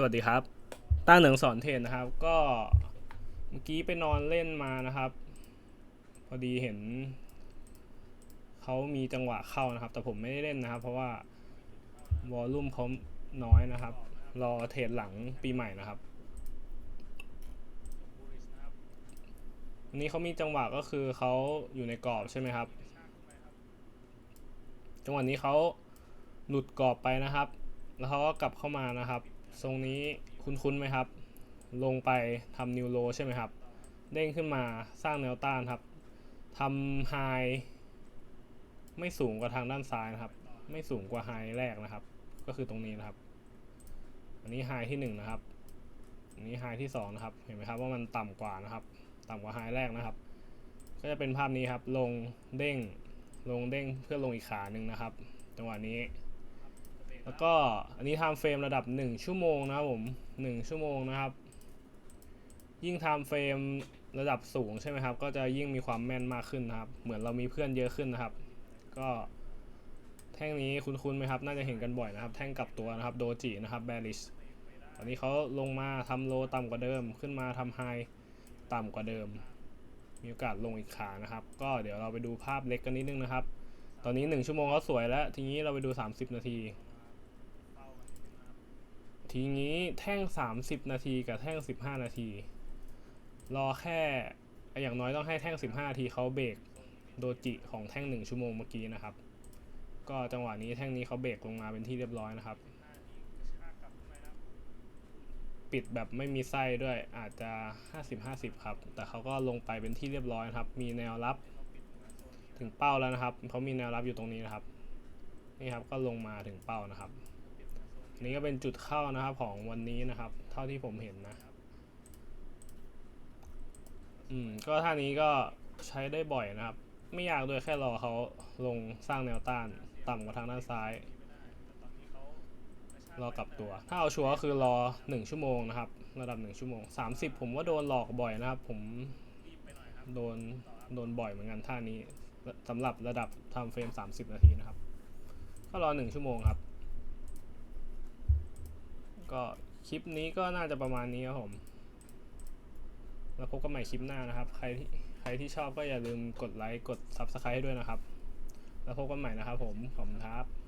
สวัสดีครับต้าเหนิงสอนเทรนนะครับ ก็เมื่อกี้ไปนอนเล่นมานะครับ พอดีเห็นเขามีจังหวะเข้านะครับ แต่ผมไม่ได้เล่นนะครับ เพราะว่าวอลลุ่มเขาน้อยนะครับ รอเทรดหลังปีใหม่นะครับอันนี้เขามีจังหวะก็คือเขาอยู่ในกรอบใช่ไหมครับ จังหวะนี้เขาหลุดกรอบไปนะครับ แล้วเขาก็กลับเข้ามานะครับ ทรงนี้คุ้นๆไหมครับ ลงไปทำนิวโรใช่ไหมครับ เด้งขึ้นมาสร้างแนวต้านครับทำไฮไม่สูงกว่าทางด้านซ้ายนะครับ ไม่สูงกว่าไฮแรกนะครับ ก็คือตรงนี้นะครับ อันนี้ไฮที่หนึ่งนะครับ อันนี้ไฮที่สองนะครับ เห็นไหมครับว่ามันต่ำกว่านะครับ ต่ำกว่าไฮแรกนะครับ ก็จะเป็นภาพนี้ครับ ลงเด้ง ลงเด้งเพื่อลงอีกขาหนึ่งนะครับ จังหวะนี้ แล้วก็อันนี้ไทม์เฟรมระดับ 1 ชั่วโมงนะครับผม 1 ชั่วโมงนะครับ ยิ่งไทม์เฟรมระดับสูงใช่ไหมครับ ก็จะยิ่งมีความแม่นมากขึ้นนะครับ เหมือนเรามีเพื่อนเยอะขึ้นนะครับ ก็แท่งนี้คุ้นๆไหมครับ น่าจะเห็นกันบ่อยนะครับ แท่งกลับตัวนะครับ โดจินะครับแบริชอันนี้เขาลงมาทำโลต่ำกว่าเดิม ขึ้นมาทำไฮต่ำกว่าเดิม มีโอกาสลงอีกขานะครับ ก็เดี๋ยวเราไปดูภาพเล็กกันนิดนึงนะครับ ตอนนี้ 1 ชั่วโมงก็สวยแล้ว ทีนี้เราไปดู 30 นาที ทีนี้แท่ง 30 นาทีกับแท่ง 15 นาที รอแค่อย่างน้อยต้องให้แท่ง 15 นาทีเขาเบรกโดจิของแท่ง 1 ชั่วโมงเมื่อกี้นะครับ ก็จังหวะนี้แท่งนี้เขาเบรกลงมาเป็นที่เรียบร้อยนะครับ ปิดแบบไม่มีไส้ด้วยอาจจะ 50-50 ครับ แต่เขาก็ลงไปเป็นที่เรียบร้อยนะครับ มีแนวรับถึงเป้าแล้วนะครับเขามีแนวรับอยู่ตรงนี้นะครับ นี่ครับก็ลงมาถึงเป้านะครับ นี่ก็เป็นจุดเข้านะครับของวันนี้นะครับ เท่าที่ผมเห็นนะอืมก็ท่านี้ก็ใช้ได้บ่อยนะครับ ไม่ยากด้วยแค่รอเขาลงสร้างแนวต้านต่ำกว่าทางด้านซ้าย รอกลับตัว ถ้าเอาชัวร์ก็คือรอ 1 ชั่วโมงนะครับ ระดับ 1 ชั่วโมง 30 ผมว่าโดนหลอกบ่อยนะครับ ผมโดนโดนบ่อยเหมือนกันท่านี้สำหรับระดับทำเฟรม 30 นาทีนะครับ ก็รอ 1 ชั่วโมงครับ ก็คลิปนี้ก็น่าจะประมาณนี้ครับผม แล้วพบกันใหม่คลิปหน้านะครับ ใครที่ใครที่ชอบก็อย่าลืมกดไลค์กด Subscribe ด้วยนะครับ แล้วพบกันใหม่นะครับผม ขอบคุณครับ